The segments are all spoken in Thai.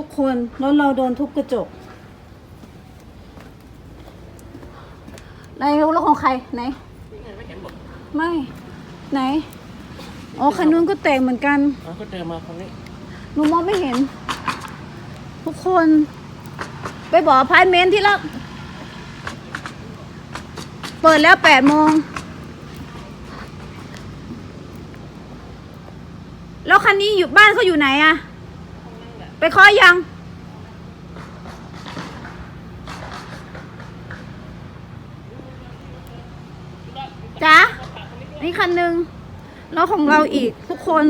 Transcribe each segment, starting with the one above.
ทุกคนแล้วเราโดนทุบกระจกไหนรถของใครไหน ไม่ ไหน อ๋อคันนู้นก็แตกเหมือนกันอ๋อก็เดินมาคนนี้หนูมองไม่เห็น ทุกคน ไปบอกอพาร์ตเมนต์ที่ละเปิดแล้วแปดโมง แล้วคันนี้อยู่บ้านเขาอยู่ไหนอะ ไปเคาะยังจ๊ะนี่คันหนึ่งแล้วของเราอีกทุกคน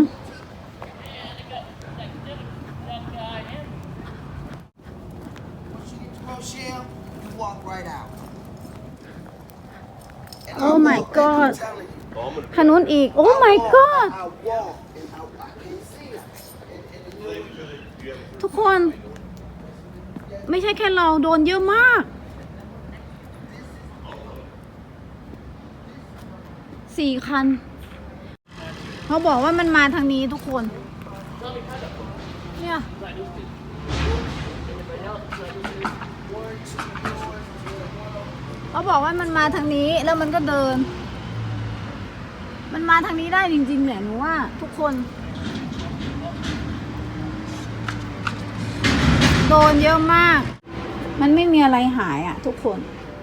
Once you get to Rochelle, you walk right out. And Oh I my walk, God. I'm telling you. คันนู้นอีก โอ้ I my walk, god ทุกคน ไม่ใช่แค่เราโดนเยอะมาก สี่คัน เขาบอกว่ามันมาทางนี้ทุกคน เนี่ยเขาบอกว่ามันมาทางนี้แล้วมันก็เดิน มันมาทางนี้ได้จริงๆแหละหนูว่าทุกคน โดนเยอะมาก มันไม่มีอะไรหายอะ่ะ ทุกคน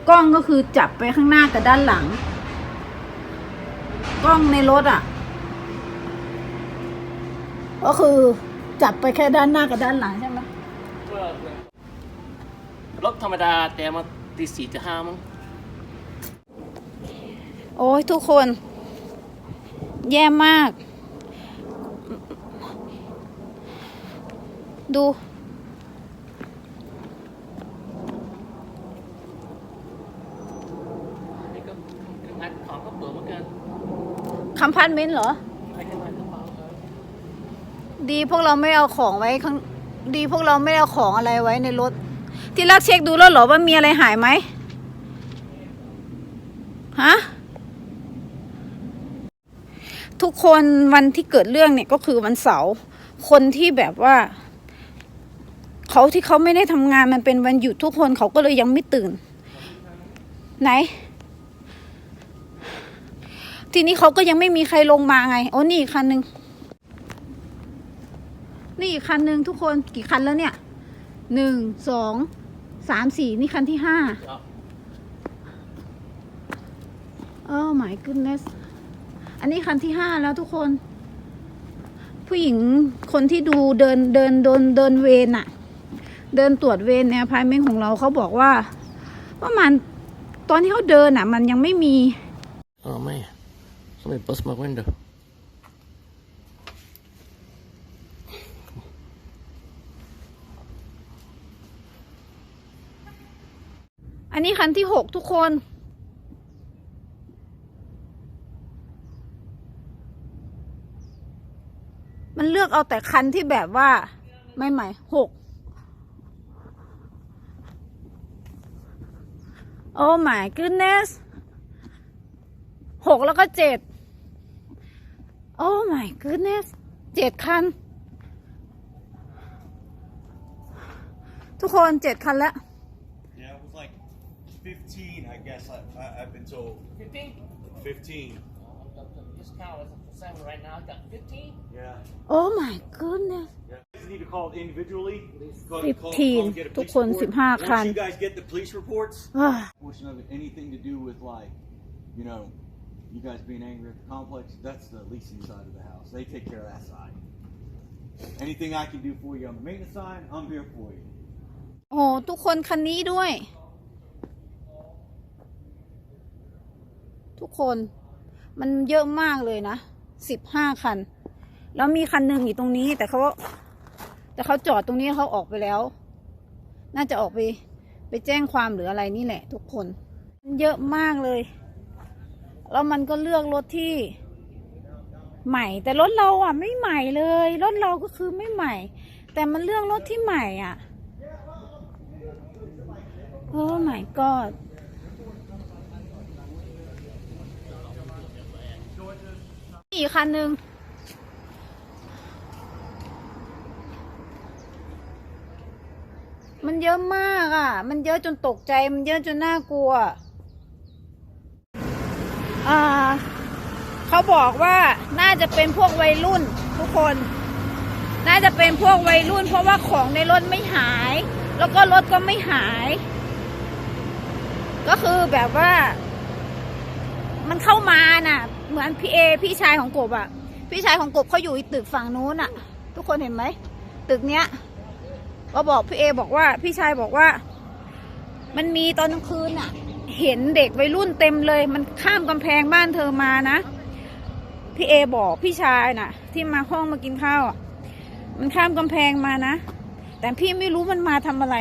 กล้องก็คือจับไปข้างหน้ากับด้านหลัง กล้องในรถอะ่ะ ก็คือจับไปแค่ด้านหน้ากับด้านหลังใช่ไหมรถธรรมดาแต่มาตีสี่ตีห้ามั้งโอ้ยทุกคน แย่มาก ดู นี่ก็งัดของก็เปิดเหมือนกันำพันเมนต์เหรอ ดีพวกเราไม่เอาของไว้ข้างดีพวกเราไม่เอาของอะไรไว้ในรถ ที่รักเช็คดูแล้วเหรอว่ามีอะไรหายไหมฮะทุกคนวันที่เกิดเรื่องเนี่ยก็คือวันเสาร์คนที่แบบว่าเขาที่เขาไม่ได้ทำงานมันเป็นวันหยุดทุกคนเขาก็เลยยังไม่ตื่น ไหน ทีนี้เขาก็ยังไม่มีใครลงมาไง โอ้นี่อีกคันหนึ่งนี่อีกคันหนึ่งทุกคนกี่คันแล้วเนี่ยหนึ่งสองสามสี่นี่คันที่ห้าเอาโอ้ my goodness อันนี้คันที่ห้าแล้วทุกคน ผู้หญิงคนที่ดูเดินเดินเดินเดินเวรอะเดินตรวจเวรในอพาร์ตเมนต์ของเราเขาบอกว่า ว่ามันตอนที่เขาเดินอะมันยังไม่มีอ๋อไม่ somebody bust my window อันนี้คันที่หกทุกคน มันเลือกเอาแต่คันที่แบบว่า ไม่ใหม่หกโอ้ my goodness หกแล้วก็เจ็ด โอ้ my goodness เจ็ดคัน ทุกคนเจ็ดคันแล้ว Yeah, it was like 15, I guess. I, I, I've been told. 15 15. this car is selling right now got 15 Yeah. โอ้ my goodness yeah. You guys need to call individually. Call, 15 and get a ทุก police คน report. สิบห้า Once คัน you guys get the police reports, อ้า portion of it, anything to do with like, you know, you guys being angry at the complex, that's the leasing side of the house. They take care of that side. Anything I can do for you on the maintenance side, I'm here for you. โอ้ทุกคนคันนี้ด้วย ทุกคนมันเยอะมากเลยนะสิบห้าคัน แล้วมีคันหนึ่งอยู่ตรงนี้ แต่เขาแต่เขาจอดตรงนี้เขาออกไปแล้ว น่าจะออกไป ไปแจ้งความหรืออะไรนี่แหละ ทุกคน มันเยอะมากเลย แล้วมันก็เลือกรถที่ใหม่ แต่รถเราอะไม่ใหม่เลย รถเราก็คือไม่ใหม่ แต่มันเลือกรถที่ใหม่อะโอ้ my god อีกคันหนึ่งมันเยอะมากอะ มันเยอะจนตกใจ มันเยอะจนน่ากลัว เขาบอกว่าน่าจะเป็นพวกวัยรุ่นทุกคน น่าจะเป็นพวกวัยรุ่น เพราะว่าของในรถไม่หาย แล้วก็รถก็ไม่หาย ก็คือแบบว่า มันเข้ามาน่ะ เหมือนพี่เอพี่ชายของกบอะ พี่ชายของกบเขาอยู่ตึกฝั่งนู้นอะ ทุกคนเห็นไหมตึกเนี้ยก็บอกพี่เอบอกว่า พี่ชายบอกว่า มันมีตอนกลางคืนอะ เห็นเด็กวัยรุ่นเต็มเลย มันข้ามกำแพงบ้านเธอมานะ พี่เอบอกพี่ชายน่ะ ที่มาห้องมากินข้าวอะ มันข้ามกำแพงมานะ แต่พี่ไม่รู้มันมาทำอะไร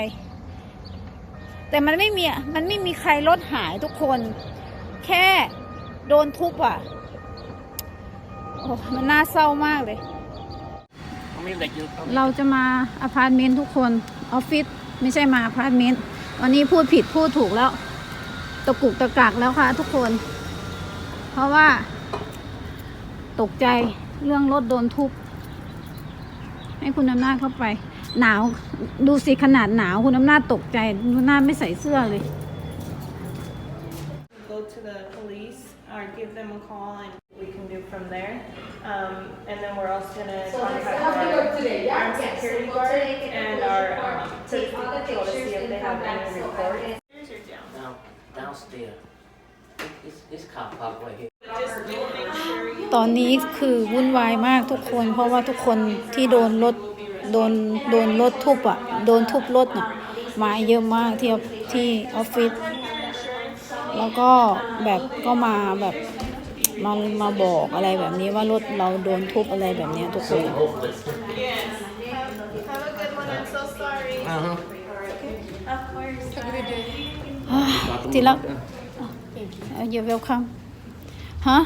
แต่มันไม่มีอะมันไม่มีใครรถหายทุกคน แค่โดนทุบอะโอ้มันน่าเศร้ามากเลย I mean, like you. เราจะมาอพาร์ตเมนต์ทุกคน ออฟฟิศไม่ใช่มาอพาร์ตเมนต์วันนี้พูดผิดพูดถูกแล้ว ตะกุกตะกักแล้วค่ะทุกคน เพราะว่า ตกใจเรื่องรถโดนทุบให้คุณอำนาจเข้าไป หนาวดูสิขนาดหนาวคุณอำนาจตกใจคุณอำนาจไม่ใส่เสื้อเลย go to the police or give them a call and we can do from there. Um, and then we're also gonna contact our armed security guard and our um, police patrol to see if they have any report. Down, downstairs. It's, it's car park right here. Just do make sure you ตอนนี้คือวุ่นวายมากทุกคน เพราะว่าทุกคนที่โดนรถโดนโดนรถทุบอะโดนทุบรถน่ะมาเยอะมากที่ที่ออฟฟิศแล้วก็แบบก็มาแบบมามาบอกอะไรแบบนี้ว่ารถเราโดนทุบอะไรแบบเนี้ยทุกคน have a good one. I'm so sorry. Uh-huh. Of course. ทีละเยอะเวลคัมฮะ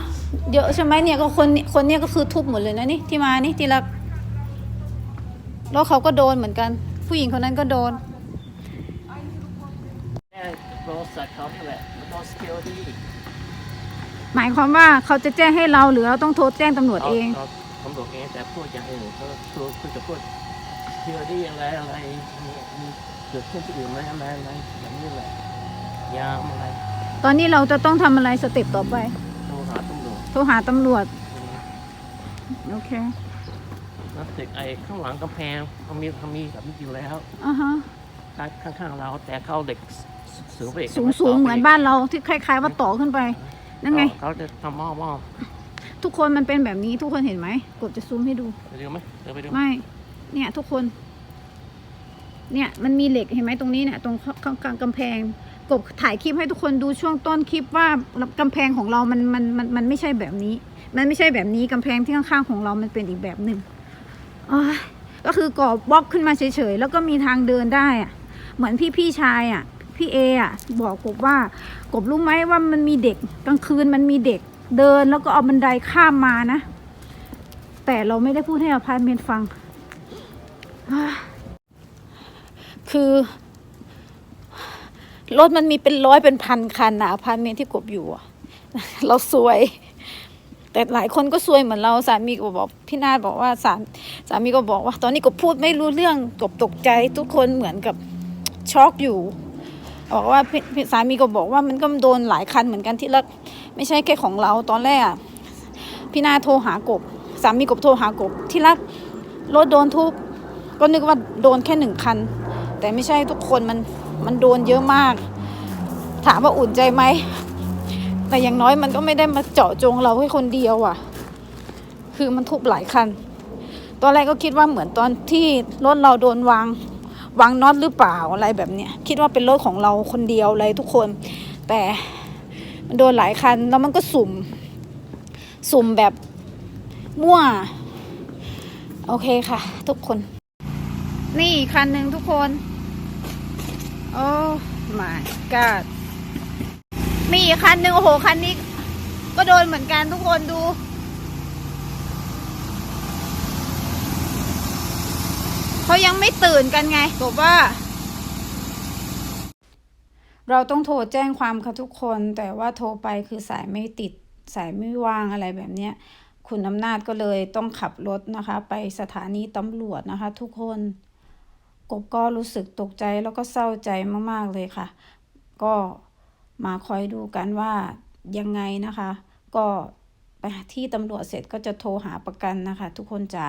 เยอะใช่ไหมเนี่ยก็คนคนเนี้ยก็คือทุบหมดเลยนะนี่ที่มานี่ทีละแล้วเขาก็โดนเหมือนกัน ผู้หญิงคนนั้นก็โดน Yeah, boss, I called you that. Boss security. หมายความว่าเขาจะแจ้งให้เราหรือเราต้องโทรแจ้งตำรวจเองาตำรวจเองแต่พูดอย่างอื่นเขาพูดคุณจะพูด security อะไรอะไรมีมีเกิดขึ้นที่อื่นไหมอะไรอะไรแบบนี้แหละ ยามอะไรตอนนี้เราจะต้องทำอะไรสเต็ปต่อไป โทรหาตำรวจโทรหาตำรวจ โอเคแล้วตึกไอ้ข้างหลังกำแพงเขามีเขามีแบบนี้อยู่แล้วอ่าฮะ ข้างๆเราแต่เขาเหล็กสูงไปอีกสูงสูงๆเหมือนบ้านเราที่คล้าย ๆ ว่าต่อขึ้นไป นั่นไง เขาจะทำหม้อหม้อทุกคนมันเป็นแบบนี้ทุกคนเห็นไหมกดจะซูมให้ดู ไปดูไหมเดี๋ยวไปดูไม่ เนี่ยทุกคน เนี่ยมันมีเหล็กเห็นไหมตรงนี้เนี่ยตรงกลางกำแพง กบถ่ายคลิปให้ทุกคนดูช่วงต้นคลิปว่ากำแพงของเรามันมันมันมันไม่ใช่แบบนี้ มันไม่ใช่แบบนี้กำแพงที่ข้างๆของเรามันเป็นอีกแบบหนึ่งก็คือก่อบล็อกขึ้นมาเฉยๆแล้วก็มีทางเดินได้อะเหมือนพี่พี่ชายอะพี่เออะบอกกบว่ากบรู้ไหมว่ามันมีเด็กกลางคืนมันมีเด็กเดินแล้วก็เอาบันไดข้ามมานะ แต่เราไม่ได้พูดให้อพาร์ตเมนต์ฟังคือ รถมันมีเป็นร้อยเป็นพันคันนะพาร์ตเมนต์ที่กบอยู่เราซวย แต่หลายคนก็ซวยเหมือนเราสามีก็บอกพี่นาฏบอกว่าสามสามีก็บอกว่า ตอนนี้กบพูดไม่รู้เรื่องกบตกใจทุกคนเหมือนกับช็อกอยู่บอกว่าพี่สามีก็บอกว่ามันก็โดนหลายคันเหมือนกันที่ละไม่ใช่แค่ของเราตอนแรกอะพี่นาโทรหากบสามีกบโทรหากบที่รักรถโดนทุบก็นึกว่าโดนแค่หนึ่งคัน แต่ไม่ใช่ทุกคนมัน มันโดนเยอะมาก ถามว่าอุ่นใจไหม แต่อย่างน้อยมันก็ไม่ได้มาเจาะจงเราแค่คนเดียวอะ คือมันทุบหลายคัน ตอนแรกก็คิดว่าเหมือนตอนที่รถเราโดนวางวางน็อตหรือเปล่าอะไรแบบเนี้ย คิดว่าเป็นรถของเราคนเดียวเลยทุกคน แต่มันโดนหลายคันแล้วมันก็สุ่ม สุ่มแบบมั่ว โอเคค่ะ ทุกคน นี่อีกคันหนึ่งทุกคน โอ้ my god มีอีกคันหนึ่งโอ้โห คันนี้ ก็โดนเหมือนกันทุกคนดู เขายังไม่ตื่นกันไงบอกว่า เราต้องโทรแจ้งความค่ะทุกคน แต่ว่าโทรไปคือสายไม่ติดสายไม่ว่างอะไรแบบเนี้ย คุณอำนาจก็เลยต้องขับรถนะคะ ไปสถานีตำรวจนะคะ ทุกคน กบก็รู้สึกตกใจแล้วก็เศร้าใจมากๆเลยค่ะ ก็มาคอยดูกันว่ายังไงนะคะ ก็ไปที่ตำรวจเสร็จก็จะโทรหาประกันนะคะ ทุกคนจ๋า